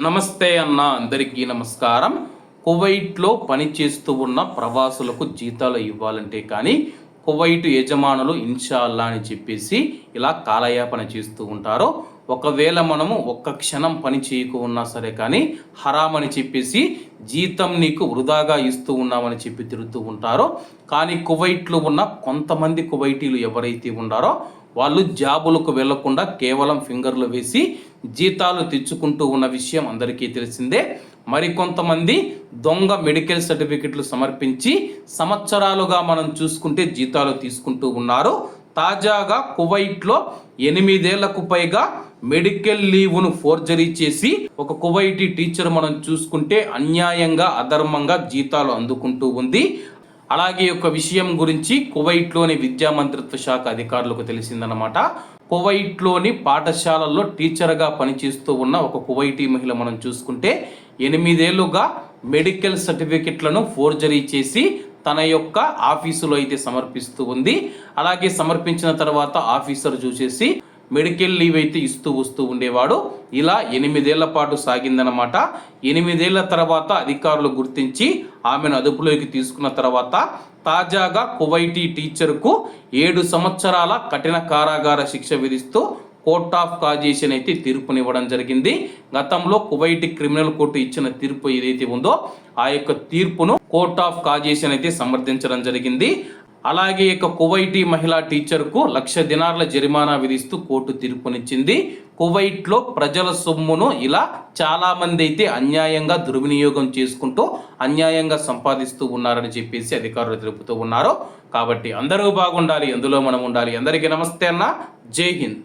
నమస్తే అన్న అందరికీ నమస్కారం. కువైట్లో పనిచేస్తూ ఉన్న ప్రవాసులకు జీతాలు ఇవ్వాలంటే కానీ కువైట్ యజమానులు ఇన్షాల్లా అని చెప్పేసి ఇలా కాలయాపన చేస్తూ ఉంటారు. ఒకవేళ మనము ఒక్క క్షణం పని చేయకు ఉన్నా సరే కానీ హరామ్ అని చెప్పేసి జీతం నీకు వృధాగా ఇస్తూ ఉన్నామని చెప్పి తిరుగుతూ ఉంటారు. కానీ కువైట్లో ఉన్న కొంతమంది కువైటీలు ఎవరైతే ఉన్నారో వాళ్ళు జాబులకు వెళ్ళకుండా కేవలం ఫింగర్లు వేసి జీతాలు తెచ్చుకుంటూ ఉన్న విషయం అందరికీ తెలిసిందే. మరికొంతమంది దొంగ మెడికల్ సర్టిఫికెట్లు సమర్పించి సంవత్సరాలుగా మనం చూసుకుంటే జీతాలు తీసుకుంటూ ఉన్నారు. తాజాగా కువైట్లో ఎనిమిదేళ్ళకు పైగా మెడికల్ లీవ్ను ఫోర్జరీ చేసి ఒక కువైటీ టీచర్ మనం చూసుకుంటే అన్యాయంగా అధర్మంగా జీతాలు అందుకుంటూ ఉంది. అలాగే ఒక విషయం గురించి కువైట్లోని విద్యా మంత్రిత్వ శాఖ అధికారులకు తెలిసిందనమాట కువైట్లోని పాఠశాలల్లో టీచర్గా పనిచేస్తూ ఉన్న ఒక కువైటీ మహిళ మనం చూసుకుంటే ఎనిమిదేళ్ళుగా మెడికల్ సర్టిఫికెట్లను ఫోర్జరీ చేసి తన యొక్క ఆఫీసులో అయితే సమర్పిస్తూ ఉంది. అలాగే సమర్పించిన తర్వాత ఆఫీసర్ చూసేసి మెడికల్ లీవ్ అయితే ఇస్తూ వస్తూ ఉండేవాడు. ఇలా ఎనిమిదేళ్ళ పాటు సాగిందనమాట ఎనిమిదేళ్ళ తర్వాత అధికారులు గుర్తించి ఆమెను అదుపులోకి తీసుకున్న తర్వాత తాజాగా కువైటీ టీచర్కు ఏడు సంవత్సరాల కఠిన కారాగార శిక్ష విధిస్తూ కోర్ట్ ఆఫ్ కాజేషన్ అయితే తీర్పునివ్వడం జరిగింది. గతంలో కువైట్ క్రిమినల్ కోర్టు ఇచ్చిన తీర్పు ఏదైతే ఉందో ఆ యొక్క తీర్పును కోర్ట్ ఆఫ్ కాజేషన్ అయితే సమర్థించడం జరిగింది. అలాగే ఇక కువైటీ మహిళా టీచర్కు లక్ష దినార్ల జరిమానా విధిస్తూ కోర్టు తీర్పునిచ్చింది. కువైట్లో ప్రజల సొమ్మును ఇలా చాలా మంది అయితే అన్యాయంగా దుర్వినియోగం చేసుకుంటూ అన్యాయంగా సంపాదిస్తూ ఉన్నారని చెప్పేసి అధికారులు తెలుపుతూ ఉన్నారు. కాబట్టి అందరూ బాగుండాలి అందులో మనం ఉండాలి. అందరికీ నమస్తే అన్న. జై హింద్.